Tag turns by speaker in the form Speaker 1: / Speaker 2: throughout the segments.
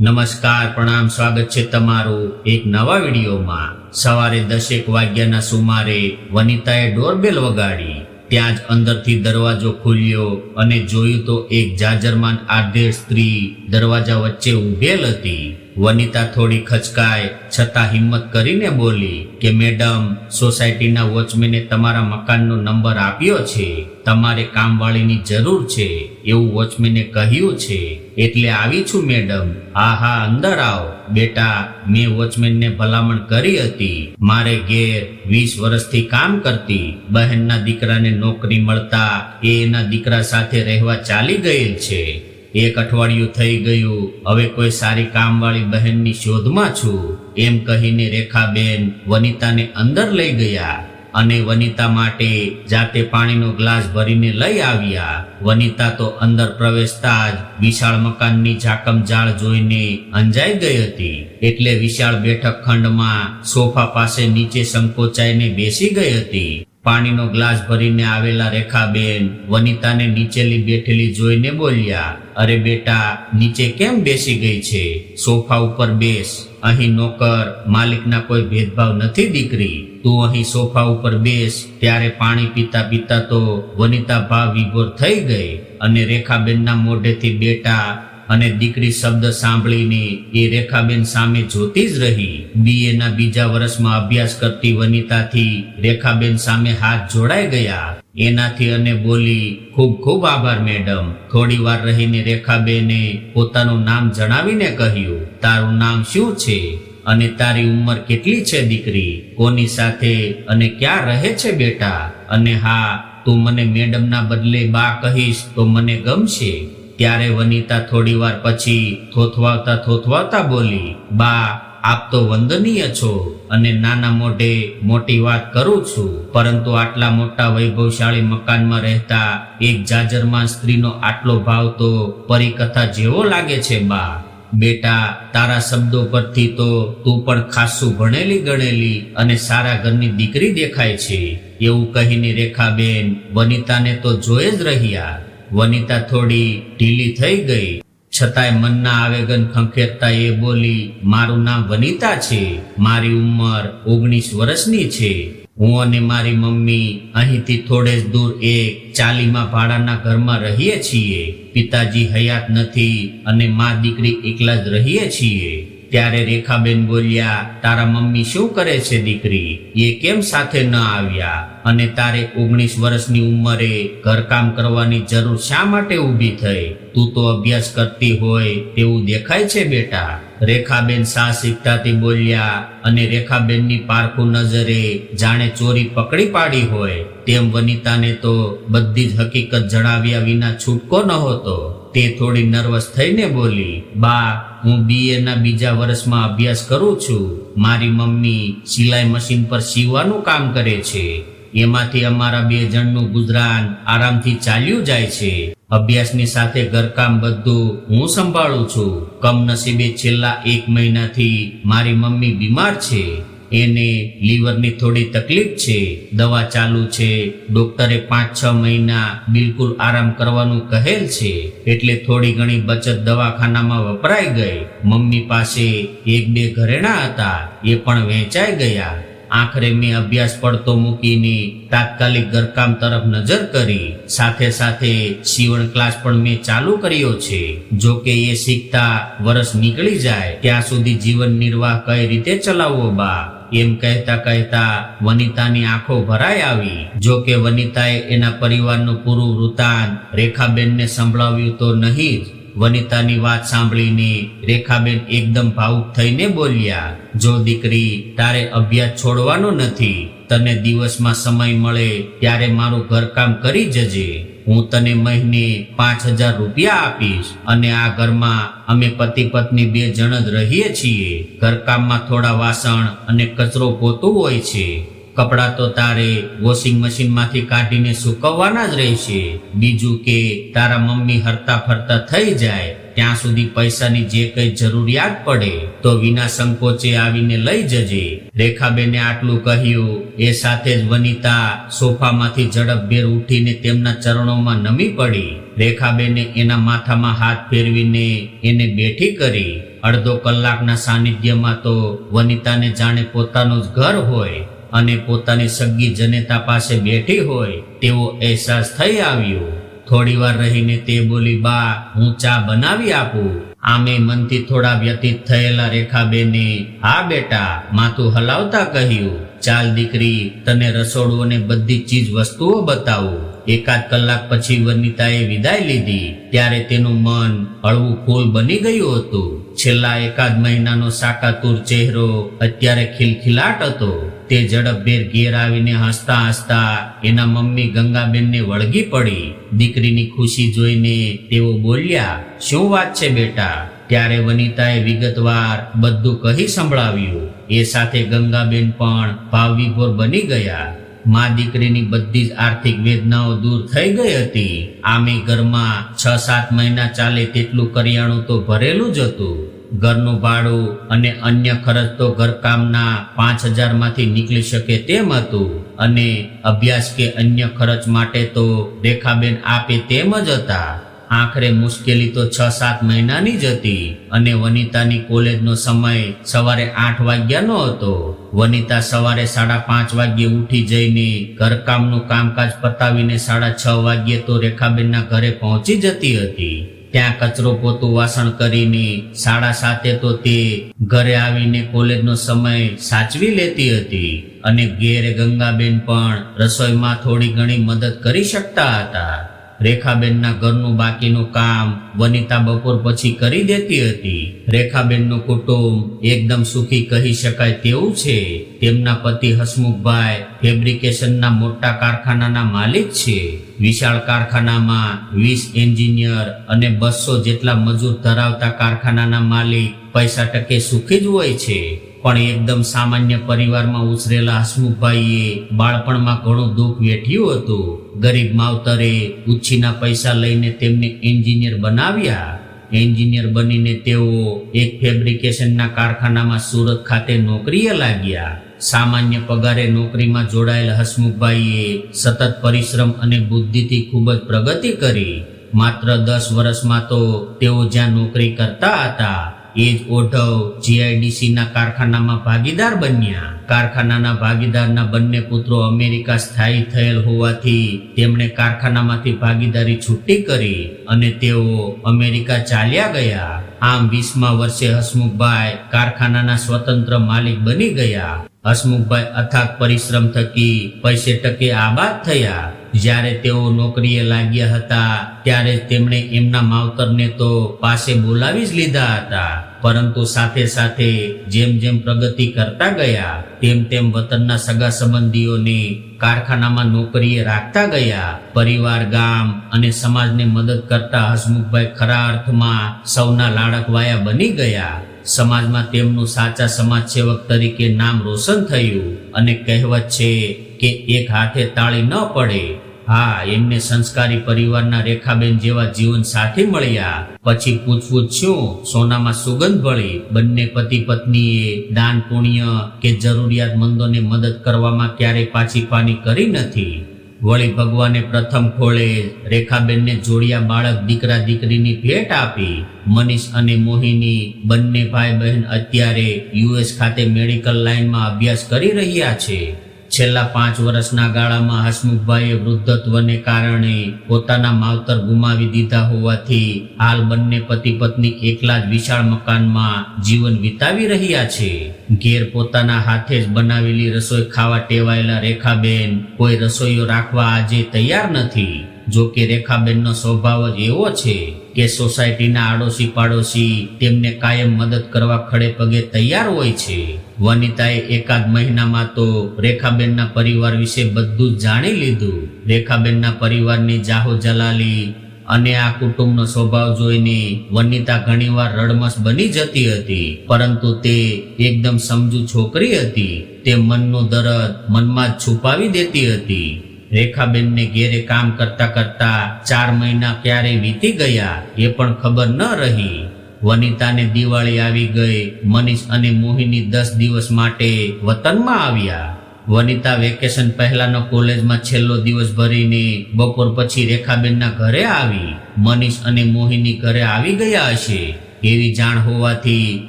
Speaker 1: નમસ્કાર, પ્રણામ, સ્વાગત છે તમારું એક નવા વિડીયોમાં. સવારે દસેક વાગ્યાના સુમારે વનિતાએ ડોરબેલ વગાડી. ત્યાં જ અંદરથી દરવાજો ખુલ્યો અને જોયું તો એક જાજરમાન આધેડ સ્ત્રી દરવાજા વચ્ચે ઊભેલ હતી. વનિતા થોડી ખચકાય, છતાં હિંમત કરીને બોલી કે, મેડમ, સોસાયટીના વોચમેને તમારા મકાનનો નંબર આપ્યો છે. તમારે કામવાળીની જરૂર છે. એવું વોચમેને કહ્યું છે. એટલે આવી છું, મેડમ. હા હા અંદર આવો. બેટા, મેં વોચમેનને ભલામણ કરી હતી. મારે ઘેર વીસ વર્ષથી કામ કરતી. બહેનના દીકરાને નોકરી મળતા એ એના દીકરા સાથે રહેવા ચાલી ગયેલ છે. એક અઠવાડિયું થઈ ગયું. હવે કોઈ સારી કામવાળી બહેનની શોધમાં છું. એમ કહીને રેખાબેન વનિતાને અંદર લઈ ગયા. અને વનિતા માટે જાતે પાણીનો ગ્લાસ ભરીને લઈ આવ્યા. વનિતા તો અંદર પ્રવેશતા જ વિશાળ મકાનની ઝાકમ જાળ જોઈને અંજાઈ ગઈ હતી. એટલે વિશાળ બેઠક ખંડમાં સોફા પાસે નીચે સંકોચાઈને બેસી ગઈ હતી. પાણીનો ગ્લાસ ભરીને આવેલા રેખાબેન વનિતાને નીચેલી બેઠેલી જોઈને બોલ્યા, અરે બેટા, નીચે કેમ બેસી ગઈ છે? સોફા ઉપર બેસ. અહીં નોકર, માલિકના કોઈ ભેદભાવ નથી દીકરી. તું અહીં સોફા ઉપર બેસ, ત્યારે પાણી પીતા પીતા તો વનિતા ભાવ વિભોર થઈ ગઈ અને રેખાબેનના મોઢેથી બેટા અને દીકરી શબ્દ સાંભળીને એ રેખાબેન સામે જોતી જ રહી. બીએ ના બીજા વર્ષમાં અભ્યાસ કરતી વનિતાથી રેખાબેન સામે હાથ જોડાઈ ગયા. એનાથી અને બોલી, ખૂબ ખૂબ આભાર મેડમ. થોડી વાર રહીને રેખાબેને પોતાનું નામ જણાવીને કહ્યું, તારું નામ શું છે? અને તારી ઉંમર કેટલી છે, દીકરી? કોની સાથે અને ક્યાં રહે છે, બેટા? અને હા, તું મને મેડમના બદલે બા કહીશ તો મને ગમશે. ત્યારે વનિતા થોડી વાર પછી થોથવાવતા થોથવાવતા બોલી, બા, આપ તો વંદનીય છો અને નાના મોઢે મોટી વાત કરું છું. પરંતુ આટલા મોટા વૈભવશાળી મકાનમાં રહેતા એક જાજરમાં સ્ત્રીનો આટલો ભાવ તો પરિકથા જેવો લાગે છે, બા. બેટા, તારા શબ્દો પરથી તો તું પણ ખાસું ભણેલી ગણેલી અને સારા ઘરની દીકરી દેખાય છે. એવું કહીને રેખાબેન વનિતાને તો જોઈ જ રહ્યા. વનિતા થોડી ઢીલી થઈ ગઈ. છતાંય મનના આવેગન ખંખેરતા એ બોલી, મારું નામ વનિતા છે. મારી ઉંમર ઓગણીસ વર્ષની છે. હું અને મારી મમ્મી અહીંથી થોડે જ દૂર એક ચાલીમાં ભાડાના ઘરમાં રહીએ છીએ. પિતાજી હયાત નથી અને મા દીકરી એકલા જ રહીએ છીએ. ત્યારે રેખાબેન બોલ્યા, તારા મમ્મી શું કરે છે દીકરી? એ કેમ સાથે ન આવ્યા? અને તારે ઓગણીસ વર્ષની ઉંમરે ઘરકામ કરવાની જરૂર શા માટે ઊભી થઈ? તું તો અભ્યાસ કરતી હોય તેવું દેખાય છે બેટા. રેખાબેન સાહસિકતાથી બોલ્યા, અને રેખાબેનની પારખું નજરે જાણે ચોરી પકડી પાડી હોય. તેમ વનિતાને તો બધી જ હકીકત જણાવ્યા વિના છૂટકો નહોતો તે થોડી નર્વસ થઈને બોલી, બા હું બીએ ના બીજા વર્ષમાં અભ્યાસ કરું છું. મારી મમ્મી સિલાઈ મશીન પર સીવવાનું કામ કરે છે. એમાંથી અમારા બે જણનું ગુજરાન આરામથી ચાલ્યું જાય છે. અભ્યાસની સાથે ઘરકામ બધું હું સંભાળું છું. કમનસીબે છેલ્લા એક મહિનાથી મારી મમ્મી બીમાર છે. એને લીવરની થોડી તકલીફ છે. દવા ચાલુ છે. ડોક્ટરે પાંચ છ મહિના બિલકુલ આરામ કરવાનું કહેલ છે. એટલે થોડી ઘણી બચત દવાખાનામાં વપરાઈ ગઈ. મમ્મી પાસે એક બે ઘરેણા હતા. એ પણ વેચાઈ ગયા. આખરે મેં અભ્યાસ પડતો મૂકીને તાત્કાલિક ઘરકામ તરફ નજર કરી. સાથે સાથે સીવણ ક્લાસ પણ મેં ચાલુ કર્યો છે. જો કે એ શીખતા વર્ષ નીકળી જાય. ત્યાં સુધી જીવન નિર્વાહ કઈ રીતે ચલાવવો બા? એમ કહેતા કહેતા વનિતાની આંખો ભરાઈ આવી. જો કે વનિતાએ એના પરિવારનું પૂરું વૃતાંત રેખાબેનને સંભળાવ્યું તો નહીં જ. વનિતાની વાત સાંભળીને રેખાબેન એકદમ ભાવુક થઈને બોલ્યા, જો દીકરી, તારે અભ્યાસ છોડવાનો નથી. તને દિવસમાં સમય મળે ત્યારે મારું ઘરકામ કરી જજે. હું તને મહિને પાંચ હજાર રૂપિયા આપીશ અને આ ઘરમાં અમે પતિ પત્ની બે જણ જ રહીએ છીએ. ઘરકામમાં થોડા વાસણ અને કચરો પોતું હોય છે. કપડાં તો તારે વોશિંગ મશીનમાંથી કાઢીને સૂકવવાના જ રહેશે. બીજું કે તારા મમ્મી હરતા ફરતા થઈ જાય ત્યાં સુધી પૈસાની જે કઈ જરૂરિયાત પડે તો વિના સંકોચે આવીને લઈ જજે. રેખાબેને આટલું કહ્યું. એ સાથે જ વનિતા સોફામાંથી ઝડપભેર ઉઠીને તેમના ચરણોમાં નમી પડી. રેખાબેને એના માથામાં હાથ ફેરવીને એને બેઠી કરી. અડધો કલાકના સાનિધ્યમાં તો વનિતાને જાણે પોતાનું જ ઘર હોય અને પોતાની સગી જનેતા પાસે બેઠી હોય તેવો અહેસાસ થઈ આવ્યો. થોડી વાર રહીને તે બોલી, બા, હું ચા બનાવી આપું. આમે મનથી થોડા વ્યતીત થયેલા રેખાબેને, હા બેટા, માથું હલાવતા કહ્યું. ચાલ દીકરી, તને રસોડું અને બધી ચીજ વસ્તુઓ બતાવું. એકાદ કલાક પછી વનિતાએ વિદાય લીધી. ત્યારે તેનું મન હળવું ફૂલ બની ગયું હતું. છેલ્લા એકાદ મહિનાનો સાકાતુર ચહેરો અત્યારે ખિલખિલાટ હતો. તે ઝડપભેર ઘેર આવીને હસતા હસતા એના મમ્મી ગંગાબેનને વળગી પડી. દીકરીની ખુશી જોઈને તેઓ બોલ્યા, શું વાત છે બેટા? ત્યારે વનિતાએ વિગતવાર બધું કહી સંભળાવ્યું. એ સાથે ગંગાબેન પણ ભાવવિભોર બની ગયા. મા દીકરીની બધી જ આર્થિક વેદનાઓ દૂર થઈ ગઈ હતી. આમે ઘરમાં છ સાત મહિના ચાલે તેટલું કરિયાણું તો ભરેલું જ હતું. ઘરનું ભાડું અને અન્ય ખર્ચ તો ઘરકામના પાંચ હજારમાંથી નીકળી શકે તેમ હતું. અને અભ્યાસ કે અન્ય ખર્ચ માટે તો રેખાબેન આપે તેમ જ હતા. આખરે મુશ્કેલી તો છ સાત મહિનાની જ હતી અને વનિતાની કોલેજનો સમય સવારે આઠ વાગ્યાનો હતો. વનિતા સવારે સાડા પાંચ વાગ્યે ઉઠી જઈને ઘરકામનું કામકાજ પતાવીને સાડા છ વાગ્યે તો રેખાબેનના ઘરે પહોંચી જતી હતી. ત્યાં કચરો પોતું વાસણ કરીને સાડા સાતે તો તે ઘરે આવીને કોલેજનો સમય સાચવી લેતી હતી અને ઘેરે ગંગાબેન પણ રસોઈમાં થોડી ઘણી મદદ કરી શકતા હતા. રેખાબેનના ઘરનું બાકીનું કામ વનિતા બપોર પછી કરી દેતી હતી. રેખાબેનનું કુટુંબ એકદમ સુખી કહી શકાય તેવું છે. તેમના પતિ હસમુખભાઈ ફેબ્રિકેશનના મોટા કારખાનાના માલિક છે. વિશાળ કારખાનામાં વીસ એન્જિનિયર અને બસો જેટલા મજૂર ધરાવતા કારખાનાના માલિક પૈસા ટકે સુખી જ હોય છે. પણ એકદમ સામાન્ય પરિવારમાં ઉછરેલા હસમુખભાઈએ બાળપણમાં ઘણું દુઃખ વેઠ્યું હતું. ગરીબ માવતરે ઉછીના પૈસા લઈને તેમને એન્જિનિયર બનાવ્યા. એન્જિનિયર બનીને તેઓ એક ફેબ્રિકેશનના કારખાનામાં સુરત ખાતે નોકરીએ લાગ્યા. સામાન્ય પગારે નોકરીમાં જોડાયેલ હસમુખભાઈએ સતત પરિશ્રમ અને બુદ્ધિથી ખૂબ જ પ્રગતિ કરી. માત્ર દસ વર્ષમાં તો તેઓ જ્યાં નોકરી કરતા હતા, એ જ ઓઢવ જીઆઈડીસીના કારખાનામાં ભાગીદાર બન્યા. કારખાનાના ભાગીદારના બંને પુત્રો અમેરિકા સ્થાયી થયેલ હોવાથી તેમણે કારખાનામાંથી ભાગીદારી છૂટી કરી અને તેઓ અમેરિકા ચાલ્યા ગયા. આમ વીસમા વર્ષે હસમુખભાઈ કારખાનાના સ્વતંત્ર માલિક બની ગયા. હસમુખભાઈ અથાક પરિશ્રમ થકી પૈસે ટકે આબાદ થયા. જ્યારે તેઓ નોકરીએ લાગ્યા હતા, ત્યારે તેમણે એમના માવતરને તો પાસે બોલાવી જ લીધા હતા. પરંતુ સાથે સાથે જેમ જેમ પ્રગતિ કરતા ગયા, તેમ તેમ વતનના સગા સંબંધીઓને કારખાનામાં નોકરીએ રાખતા ગયા. પરિવાર, ગામ અને સમાજને મદદ કરતા હસમુખભાઈ ખરા અર્થમાં સૌના લાડકવાયા બની ગયા. સમાજમાં તેમનું સાચા સમાજ સેવક તરીકે નામ રોશન થયું અને કહેવત છે કે એક હાથે તાળી ન પડે. હા, એમને સંસ્કારી પરિવારના રેખાબેન જેવા જીવન સાથી મળ્યા. પછી પૂછવું શું સોનામાં સુગંધ ભળી. બંને પતિ પત્નીએ દાન પુણ્ય કે જરૂરિયાતમંદોને મદદ કરવામાં ક્યારેય પાછી પાની કરી નથી. વળી ભગવાને પ્રથમ ખોળે રેખાબેનને જોડિયા બાળક દીકરા દીકરીની ભેટ આપી. મનીષ અને મોહિની બંને ભાઈ બહેન અત્યારે યુએસ ખાતે મેડિકલ લાઇનમાં અભ્યાસ કરી રહ્યા છે. છેલ્લા પાંચ વર્ષના ગાળામાં હસમુખભાઈએ વૃદ્ધત્વને કારણે પોતાના માવતર ગુમાવી દીધા હોવાથી હાલ બંને પતિ પત્ની એકલા જ વિશાળ મકાનમાં જીવન વિતાવી રહ્યા છે. ઘેર પોતાના હાથે જ બનાવેલી રસોઈ ખાવા ટેવાયેલા રેખાબેન કોઈ રસોઈયો રાખવા આજે તૈયાર નથી. જો કે રેખાબેનનો સ્વભાવ જ એવો છે કે સોસાયટીના આડોશી પાડોશી તેમને કાયમ મદદ કરવા ખડે પગે તૈયાર હોય છે. વનિતાએ એકાદ મહિનામાં તો રેખાબેનના પરિવાર વિશે બધું જાણી લીધું. રેખાબેનના પરિવારની જાહો જલાલી અને આ કુટુંબનો સ્વભાવ જોઈને વનિતા ઘણીવાર રડમસ બની જતી હતી, પરંતુ તે એકદમ સમજુ છોકરી હતી. તે મનનું દરદ મનમાં જ છુપાવી દેતી હતી. રેખાબેનને ઘેરે કામ કરતા કરતા ચાર મહિના ક્યારે વીતી ગયા, એ પણ ખબર ન રહી. વનિતાને દિવાળી આવી ગઈ. મનીષ અને મોહિની દસ દિવસ માટે વતનમાં આવ્યા. વનિતા વેકેશન પહેલાનો કોલેજમાં છેલ્લો દિવસ ભરીને બપોર પછી રેખાબેનના ઘરે આવી. મનીષ અને મોહિની ઘરે આવી ગયા હશે. એવી જાણ હોવાથી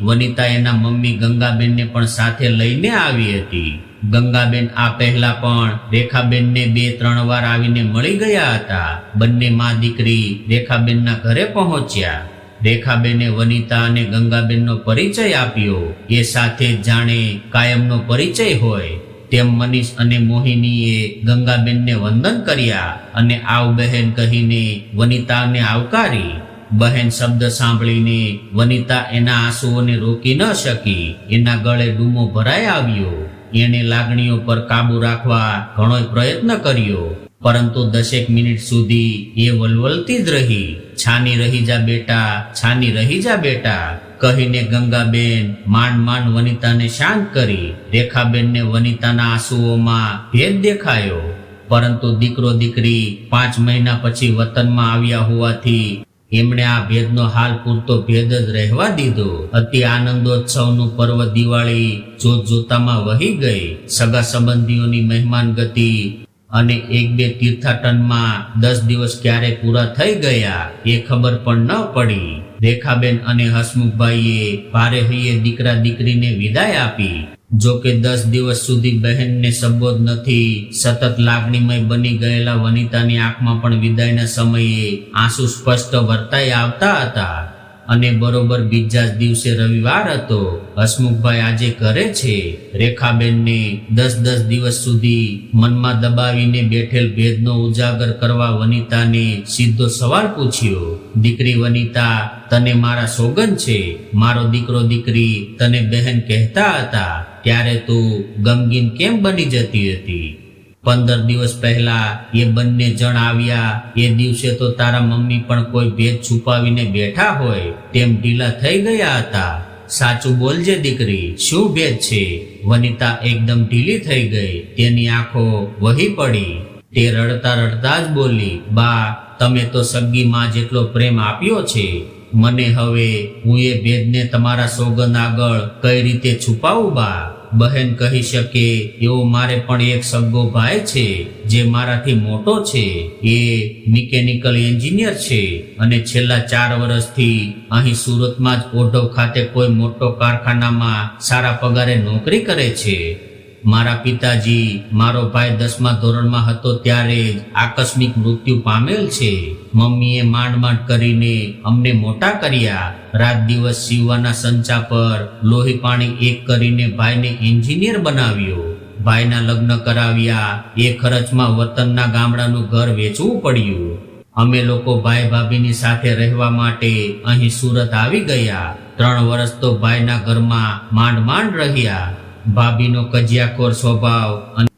Speaker 1: વનિતા એના મમ્મી ગંગાબેનને પણ સાથે લઈને આવી હતી. ગંગાબેન આ પહેલા પણ રેખાબેનને બે, ત્રણ વાર આવીને મળી ગયા હતા. બંને મા દીકરી રેખાબેનના ઘરે પહોંચ્યા. રેખાબેને વનિતા અને ગંગાબેનનો પરિચય આપ્યો. એ સાથે જાણે કાયમનો પરિચય હોય. તેમ મનીષ અને મોહિનીએ ગંગાબેનને વંદન કર્યા અને આવ બહેન કહીને વનિતાને આવકારી. બહેન શબ્દ સાંભળીને વનિતા એના આંસુઓને રોકી ન શકી. એના ગળે ડૂમો ભરાઈ આવ્યો. એણે લાગણીઓ પર કાબુ રાખવા ઘણો પ્રયત્ન કર્યો. પરંતુ દસેક મિનિટ સુધી એ વલવલતી જ રહી. છાની રહી જા બેટા, છાની રહી જા બેટા. કહીને ગંગાબેન માંડ માંડ વનિતાને શાંત કરી, રેખાબેનને વનિતાના આંસુઓમાં ભેદ દેખાયો. પરંતુ દીકરો દીકરી પાંચ મહિના પછી વતનમાં આવ્યા હોવાથી એમણે આ ભેદનો હાલ પૂરતો ભેદ જ રહેવા દીધો. અતિ આનંદોત્સવનું પર્વ દિવાળી જોત જોતામાં વહી ગઈ. સગા સંબંધીઓની મહેમાન ગતિ અને એક બે તીર્થાટનમાં દસ દિવસ ક્યારે પૂરા થઈ ગયા એ ખબર પણ ન પડી. રેખાબેન અને હસમુખભાઈએ ભારે હૈયે દીકરા દીકરીને વિદાય આપી. જો કે દસ દિવસ સુધી બહેનને સંબોધ નથી, સતત લાગણીમય બની ગયેલા વનિતાની આંખમાં પણ વિદાયના સમયે આંસુ સ્પષ્ટ વર્તાઈ આવતા હતા. અને બરોબર બીજા જ દિવસે રવિવાર હતો. હસમુખભાઈ આજે કરે છે. રેખાબેનને દસ દસ દિવસ સુધી મનમાં દબાવીને બેઠેલ ભેદનો ઉજાગર કરવા વનિતાને સીધો સવાલ પૂછ્યો. દીકરી વનિતા, તને મારા સોગન છે? મારો દીકરો દીકરી તને બહેન કહેતા હતા. ત્યારે તું ગમગીન કેમ બની જતી હતી? પંદર દિવસ પહેલા એ બંને જણ આવ્યા. એ દિવસે તો તારા મમ્મી પણ કોઈ ભેદ છુપાવીને બેઠા હોય તેમ ઢીલા થઈ ગયા હતા. સાચું બોલજે દીકરી, શું ભેદ છે? વનિતા એકદમ ઢીલી થઈ ગઈ. તેની આંખો વહી પડી. તે રડતા રડતા જ બોલી, બા, તમે તો સગી માં જેટલો પ્રેમ આપ્યો છે. મને હવે હું એ ભેદને તમારા સોગંદ આગળ કઈ રીતે છુપાવું, બા? બહેન કહી શકે એવો મારે પણ એક સગો ભાઈ છે, જે મારાથી મોટો છે. એ મિકેનિકલ એન્જિનિયર છે અને છેલ્લા ચાર વર્ષથી અહીં સુરતમાં જ ઓઢવ ખાતે કોઈ મોટો કારખાનામાં સારા પગારે નોકરી કરે છે. મારા પિતાજી મારો ભાઈ દસમા ધોરણમાં હતો ત્યારે જ આકસ્મિક મૃત્યુ પામેલ છે. મમ્મીએ માંડ માંડ કરીને અમને મોટા કર્યા. રાત દિવસ સીવવાના સંચા પર લોહી પાણી એક કરીને ભાઈને એન્જિનિયર બનાવ્યો. ભાઈના લગ્ન કરાવ્યા. એ ખર્ચમાં વતનના ગામડાનું ઘર વેચવું પડ્યું. અમે લોકો ભાઈ ભાભીની સાથે રહેવા માટે અહીં સુરત આવી ગયા. ત્રણ વર્ષ તો ભાઈના ઘરમાં માંડ માંડ રહ્યા. ભાભીનો કજિયાખોર સ્વભાવ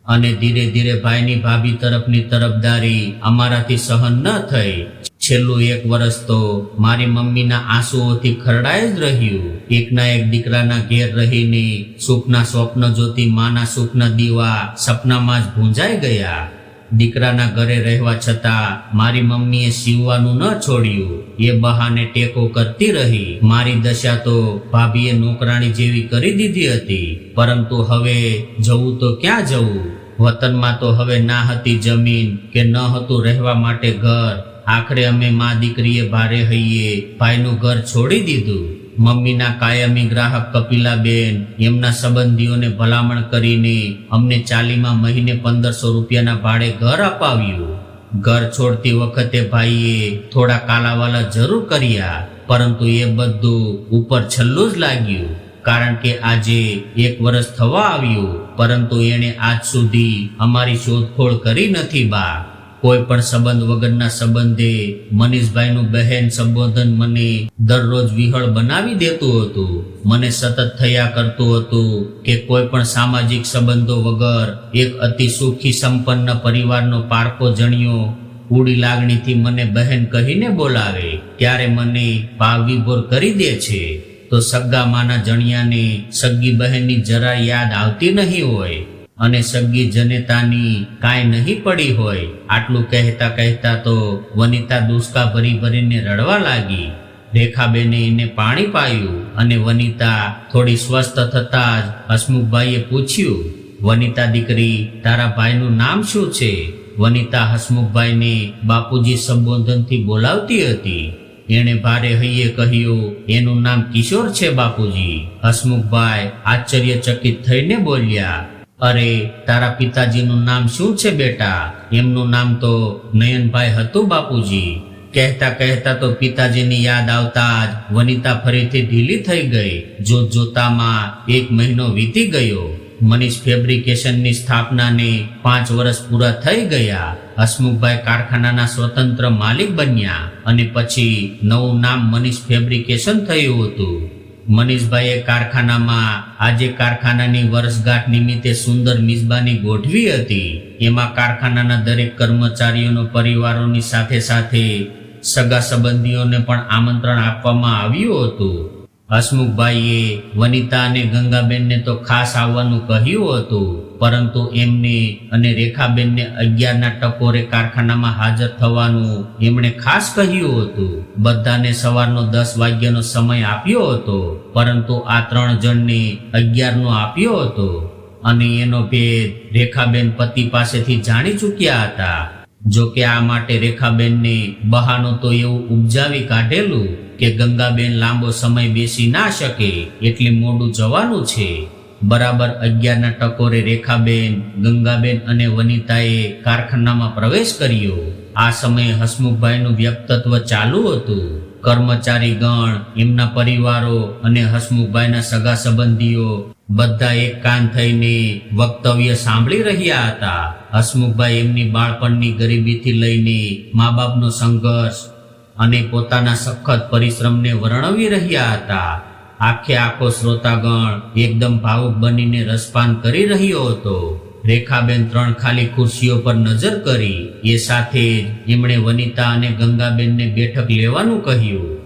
Speaker 1: અને ધીરે ધીરે ભાઈની ભાભી તરફની તરફદારી અમારાથી સહન ન થઈ. છેલ્લું એક વર્ષ તો મારી મમ્મીના આંસુઓથી ખરડાય જ રહ્યું. એકના એક દીકરાના ઘેર રહીને સુખના સ્વપ્ન જોતી માના સુખના દીવા સપનામાં જ ભૂંજાઈ ગયા. દીકરાના ઘરે રહેવા છતાં મારી મમ્મીએ સીવવાનું ન છોડ્યું. એ બહાને ટેકો કરતી રહી. મારી દશા તો ભાભીએ નોકરાણી જેવી કરી દીધી હતી. પરંતુ હવે જવું તો ક્યાં જવું? વતનમાં તો હવે ના હતી જમીન કે ન હતું રહેવા માટે ઘર. આખરે અમે મા દીકરીએ ભારે હૈયે ભાઈનું ઘર છોડી દીધું. મમ્મીના કાયમી ગ્રાહક કપિલાબેન, એમના સંબંધીઓને ભલામણ કરીને અમને ચાલીમાં મહિને પંદરસો રૂપિયાના ભાડે ઘર અપાવ્યું. ઘર છોડતી વખતે ભાઈએ થોડા કાલાવાલા જરૂર કર્યા, પરંતુ એ બધું ઉપર છલ્લું જ લાગ્યું. કારણ કે આજે એક વર્ષ થવા આવ્યું, પરંતુ એણે આજ સુધી અમારી શોધખોળ કરી નથી બા. કોઈ પણ સંબંધ વગરના સંબંધે મનીષભાઈનું બહેન સંબોધન મને દરરોજ વિહળ બનાવી દેતું હતું. મને સતત થયા કરતું હતું કે કોઈ પણ સામાજિક સંબંધો વગર એક અતિ સુખી સંપન્ન પરિવારનો પારકો જણિયો ઉડી લાગણીથી મને બહેન કહીને બોલાવે, ત્યારે મને ભાવ વિભોર કરી દે છે. તો સગ્ગા માના જણિયાને સગી બહેનની જરા યાદ આવતી નહીં હોય. અને સગી જનેતાની કાંઈ નહીં પડી હોય. આટલું કહેતા કહેતા તો વનિતા દુષ્કા ભરી ભરીને રડવા લાગી. રેખાબેને એને પાણી પાયું અને વનિતા થોડી સ્વસ્થ થતા જ હસમુખભાઈએ પૂછ્યું, વનિતા દીકરી, તારા ભાઈનું નામ શું છે? વનિતા હસમુખભાઈને બાપુજી સંબોધનથી બોલાવતી હતી. એણે ભારે હૈયે કહ્યું, એનું નામ કિશોર છે બાપુજી. હસમુખભાઈ આશ્ચર્યચકિત થઈને બોલ્યા અરે, તારા પિતાજીનું નામ શું છે બેટા? એમનું નામ તો નયનભાઈ હતું, બાપુજી. કહેતા કહેતા તો પિતાજીની યાદ આવતા જ વનિતા ફરીથી ઢીલી થઈ ગઈ. જોત જોતામાં એક મહિનો વીતી ગયો. મનીષ ફેબ્રિકેશનની સ્થાપનાને પાંચ વર્ષ પૂરા થઈ ગયા. હસમુખભાઈ કારખાનાના સ્વતંત્ર માલિક બન્યા અને પછી નવું નામ મનીષ ફેબ્રિકેશન થયું હતું. મનીષભાઈએ કારખાનામાં આજે કારખાનાની વર્ષગાંઠ નિમિત્તે સુંદર મિજબાની ગોઠવી હતી. એમાં કારખાનાના દરેક કર્મચારીઓનો પરિવારોની સાથે સાથે સગા સંબંધીઓને પણ આમંત્રણ આપવામાં આવ્યું હતું. હસમુખભાઈએ વનિતા અને ગંગાબેનને તો ખાસ આવવાનું કહ્યું હતું. પરંતુ એમને અને રેખાબેનને અગિયારના ટકોરે કારખાનામાં હાજર થવાનું એમણે ખાસ કહ્યું હતું. બધાને સવારનો દસ વાગ્યાનો સમય આપ્યો હતો, પરંતુ આ ત્રણ જણને અગિયારનો આપ્યો હતો અને એનો ભેદ રેખાબેન પતિ પાસેથી જાણી ચૂક્યા હતા. જો કે આ માટે રેખાબેનને બહાનું તો એવું ઉપજાવી કાઢેલું કે ગંગાબેન લાંબો સમય બેસી ના શકે, એટલે મોડું જવાનું છે. બરાબર અગિયારના ટકોરે રેખાબેન, ગંગાબેન અને વનિતાએ કારખાનામાં પ્રવેશ કર્યો. આ સમયે હસમુખભાઈનું વ્યક્તિત્વ ચાલુ હતું. કર્મચારી ગણ, એમના પરિવારો અને હસમુખભાઈના સગા સંબંધીઓ બધા એક કાન થઈને વક્તવ્ય સાંભળી રહ્યા હતા. હસમુખભાઈ એમની બાળપણની ગરીબીથી લઈને મા બાપનો સંઘર્ષ અને પોતાના સખત પરિશ્રમને વર્ણવી રહ્યા હતા. આખે આખો શ્રોતાગણ એકદમ ભાવુક બનીને રસપાન કરી રહ્યો હતો. રેખાબેન ત્રણ ખાલી ખુરશીઓ પર નજર કરી. એ સાથે જ એમણે વનિતા અને ગંગાબેનને બેઠક લેવાનું કહ્યું.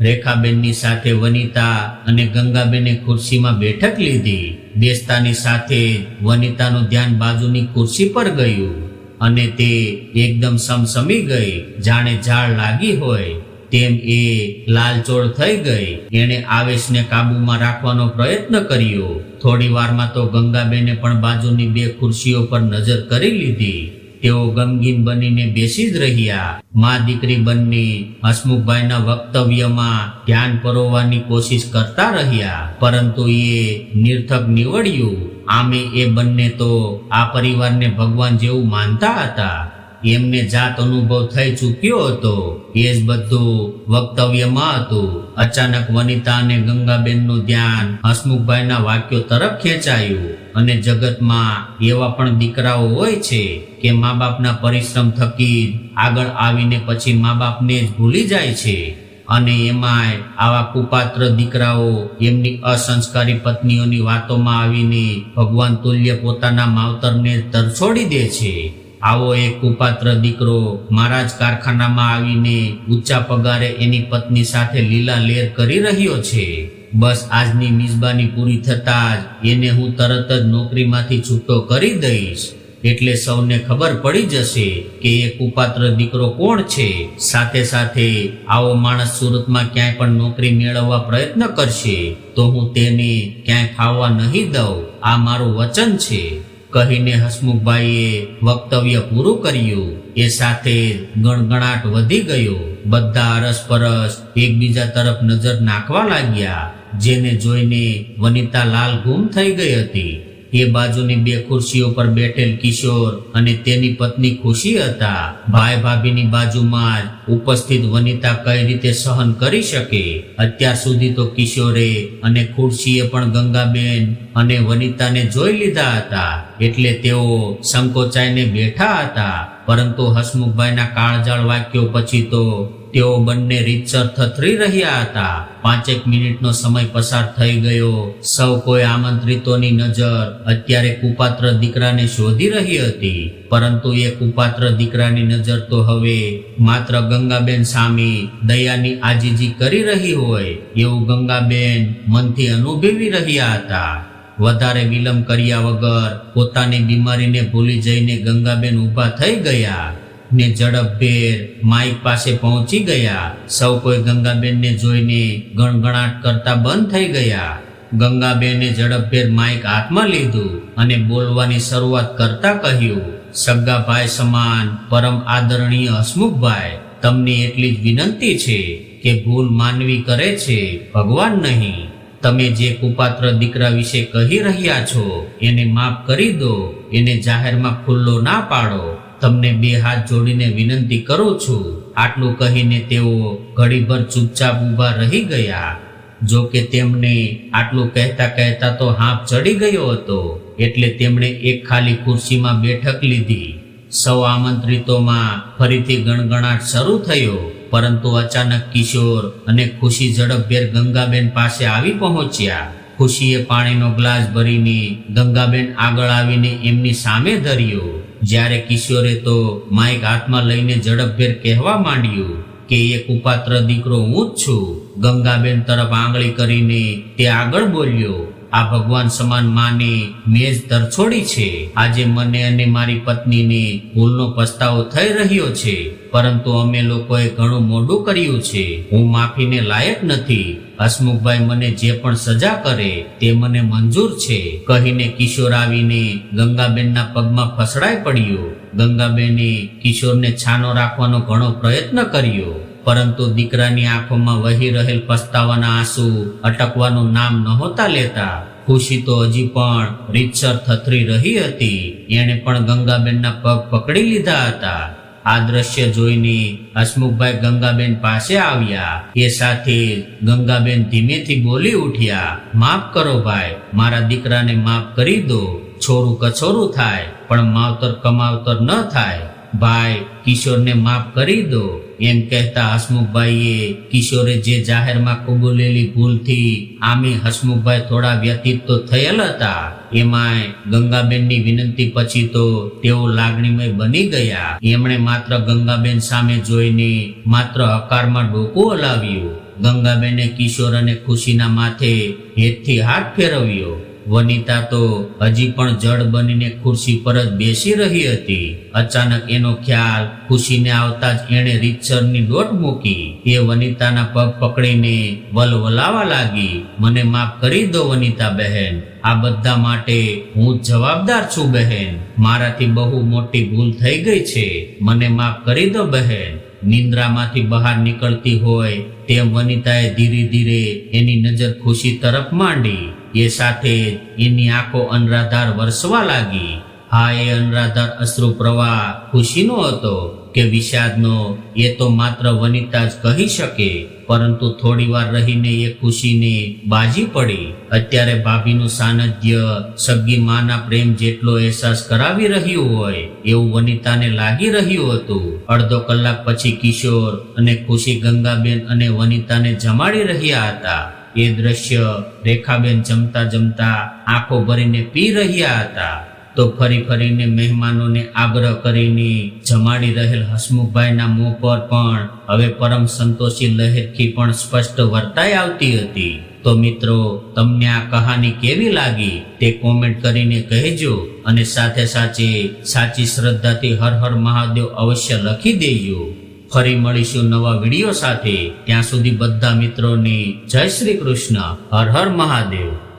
Speaker 1: રેખાબેનની સાથે વનિતા અને ગંગાબેને ખુરશીમાં બેઠક લીધી. બેસતાની સાથે વનિતાનું ધ્યાન બાજુની ખુરશી પર ગયું અને તે એકદમ સમસમી ગઈ. જાણે ઝાડ લાગી હોય. તેમ એ લાલચોળ થઈ ગઈ. એણે આવેશને કાબૂમાં રાખવાનો પ્રયત્ન કર્યો. થોડી વારમાં તો ગંગાબેને પણ બાજુની બે ખુરશીઓ પર નજર કરી લીધી. તેઓ ગમગીન બનીને બેસી જ રહ્યા. મા દીકરી બંને હસમુખભાઈના વક્તવ્યમાં ધ્યાન પરોવવાની કોશિશ કરતા રહ્યા. પરંતુ એ નિર્થક નીવડ્યું. આમે એ બંને તો આ પરિવારને ભગવાન જેવું માનતા હતા. એમને જાત અનુભવ થઈ ચૂક્યો હતો. એ જ બધું વક્તવ્યમાં હતું. અચાનક વનિતા અને ગંગાબેનનું ધ્યાન હસમુખભાઈના વાક્યો તરફ ખેંચાયું અને જગતમાં એવા પણ દીકરાઓ હોય છે કે મા બાપના પરિશ્રમ થકી આગળ આવીને પછી મા બાપને જ ભૂલી જાય છે. અને એમાંય આવા કુપાત્ર દીકરાઓ એમની અસંસ્કારી પત્નીઓની વાતોમાં આવીને ભગવાન તુલ્ય પોતાના માવતરને તરછોડી દે છે. આવો એક કુપાત્ર દીકરો મારા જ કારખાનામાં આવીને ઊંચા પગારે એની પત્ની સાથે લીલા લેર કરી રહ્યો છે. બસ આજની મિજબાની પૂરી થતાં જ એને હું તરત જ નોકરીમાંથી છૂટો કરી દઈશ. એટલે સૌને ખબર પડી જશે કે એ કુપાત્ર દીકરો કોણ છે. સાથે સાથે આવો માણસ સુરતમાં ક્યાંય પણ નોકરી મેળવવા પ્રયત્ન કરશે તો હું તેને ક્યાંય ફાવવા નહીં દઉં. આ મારું વચન છે. કહીને હસમુખભાઈએ વક્તવ્ય પૂરું કર્યું. એ સાથે ગણગણાટ વધી ગયો. બધા અરસપરસ એકબીજા તરફ નજર નાખવા લાગ્યા, જેને જોઈને વનિતા લાલ ગુમ થઈ ગઈ હતી. એ બાજુની બે ખુરશીઓ પર બેઠેલ કિશોર અને તેની પત્ની ખુશી હતા. ભાઈ ભાભીની બાજુમાં જ ઉપસ્થિત વનિતા કઈ રીતે સહન કરી શકે? અત્યાર સુધી તો કિશોરે અને ખુરશીએ પણ ગંગાબેન અને વનિતાને જોઈ લીધા હતા. એટલે તેઓ સંકોચાઈને બેઠા હતા. પરંતુ હસમુખભાઈના કાળજાળ વાક્યો પછી તો તેઓ બંને રીતસર થથરી રહ્યા હતા. પાંચેક મિનિટનો સમય પસાર થઈ ગયો. સૌ કોઈ આમંત્રિતોની નજર અત્યારે કુપાત્ર દીકરાને શોધી રહી હતી. પરંતુ એ કુપાત્ર દીકરાની નજર તો હવે માત્ર ગંગાબેન સામે દયાની આજીજી કરી રહી હોય એવું ગંગાબેન મનથી અનુભવી રહ્યા હતા. વધારે વિલંબ કર્યા વગર પોતાની બીમારીને ભૂલી જઈને ગંગાબેન ઊભા થઈ ગયા. ને ઝડપભેર માઇક પાસે પહોંચી ગયા. સૌ કોઈ ગંગાબેનને જોઈને ગણગણાટ કરતા બંધ થઈ ગયા. ગંગાબેને ઝડપભેર માઇક હાથમાં લીધું અને બોલવાની શરૂઆત કરતા કહ્યું સગ્ગાભાઈ સમાન, પરમ આદરણીય હસમુખભાઈ, તમને એટલી જ વિનંતી છે કે ભૂલ માનવી કરે છે, ભગવાન નહીં. તમે જે કુપાત્ર દીકરા વિશે કહી રહ્યા છો, એને માફ કરી દો, એને જાહેરમાં ખુલ્લો ના પાડો. તમને બે હાથ જોડીને વિનંતી કરું છું. આટલું કહીને તેઓ ઘડીભર ચૂપચાપ ઊભા રહી ગયા. જો કે તેમને આટલું કહેતા કહેતા તો હાંફ ચડી ગયો હતો. એટલે તેમણે એક ખાલી ખુરશીમાં બેઠક લીધી. સૌ આમંત્રિતોમાં ફરીથી ગણગણાટ શરૂ થયો. પરંતુ અચાનક કિશોર અને ખુશી ઝડપભેર ગંગાબેન પાસે આવી પહોંચ્યા. ખુશીએ પાણીનો ગ્લાસ ભરીને ગંગાબેન આગળ આવીને એમની સામે ધર્યો. જ્યારે કિશોરે તો માઇક હાથમાં લઈને ઝડપભેર કહેવા માંડ્યું કે એ કુપાત્ર દીકરો હું જ છું. ગંગાબેન તરફ આંગળી કરીને તે આગળ બોલ્યો, આ ભગવાન સમાન માને મેં જ તરછોડી છે. આજે મને અને મારી પત્નીને ભૂલનો પસ્તાવો થઈ રહ્યો છે, પરંતુ અમે લોકોએ ઘણું મોડું કર્યું છે. હું માફીને લાયક નથી. હસમુખભાઈ મને જે પણ સજા કરે તે મને મંજૂર છે. કહીને કિશોર આવીને ગંગાબેનના પગમાં ફસડાઈ પડ્યો. ગંગાબેને કિશોરને છાનો રાખવાનો ઘણો પ્રયત્ન કર્યો. પરંતુ દીકરાની આંખોમાં વહી રહેલ પસ્તાવાના આંસુ અટકવાનું નામ નહોતા લેતા. ખુશી તો હજી પણ રીતસર થથરી રહી હતી. એણે પણ ગંગાબેનના પગ પકડી લીધા હતા. આ દ્રશ્ય જોઈને હસમુખભાઈ ગંગાબેન પાસે આવ્યા. એ સાથે ગંગાબેન ધીમેથી બોલી ઉઠ્યા, માફ કરો ભાઈ, મારા દીકરાને માફ કરી દો. છોરું કછોરું થાય, પણ માવતર કમાવતર ન થાય. ભાઈ, કિશોરને માફ કરી દો. એમ કહેતા હસમુખભાઈએ કિશોરે જે જાહેરમાં કબૂલેલી ભૂલથી આમી હસમુખભાઈ થોડા વ્યતીત તો થયેલ હતા. એમાંય ગંગાબેનની વિનંતી પછી તો તેઓ લાગણીમય બની ગયા. એમણે માત્ર ગંગાબેન સામે જોઈને માત્ર હકારમાં ડોકું હલાવ્યું. ગંગાબેને કિશોર અને ખુશીના માથે હેતથી હાથ ફેરવ્યો. વનિતા તો હજી પણ જડ બનીને ખુરશી પર જ બેસી રહી હતી. અચાનક એનો ખ્યાલ ખુશીને આવતા જ એણે રીતસરની દોટ મૂકી. એ વનિતાના પગ પકડીને વલવલાવા લાગી. મને માફ કરી દો વનિતા બહેન, આ બધા માટે હું જવાબદાર છું બહેન. મારાથી બહુ મોટી ભૂલ થઈ ગઈ છે. મને માફ કરી દો બહેન. નિંદ્રામાંથી બહાર નીકળતી હોય તેમ વનિતાએ ધીરે ધીરે એની નજર ખુશી તરફ માંડી. એ સાથે એની આંખો અનરાધાર વરસવા લાગી. હા, એ અનરાધાર અશ્રુ પ્રવાહ ખુશીનો હતો કે વિષાદનો એ તો માત્ર વનિતા જ કહી શકે, પરંતુ થોડી વાર રહીને એ ખુશીને બાજી પડી. અત્યારે ભાભીનું સાનિધ્ય સગી માના પ્રેમ જેટલો અહેસાસ કરાવી રહ્યું હોય, એવું વનિતાને લાગી રહ્યું હતું. અડધો કલાક પછી કિશોર અને ખુશી ગંગાબેન અને વનિતાને જમાડી રહ્યા હતા. એ દ્રશ્ય રેખાબેન જમતા જમતા આંખો ભરીને પી રહ્યા હતા. તો ફરી ફરીને મહેમાનોને આગ્રહ કરીને જમાડી રહેલ હસમુખભાઈના મોં પર પણ હવે પરમ સંતોષી લહેરથી પણ સ્પષ્ટ વર્તાઈ આવતી હતી. તો મિત્રો, તમને આ કહાની કેવી લાગી તે કોમેન્ટ કરીને કહેજો અને સાથે સાથે સાચી શ્રદ્ધાથી હર હર મહાદેવ અવશ્ય લખી દેજો. ફરી મળીશું નવા વીડિયો સાથે. ત્યાં સુધી બધા મિત્રોને જય શ્રી કૃષ્ણ. હર હર મહાદેવ.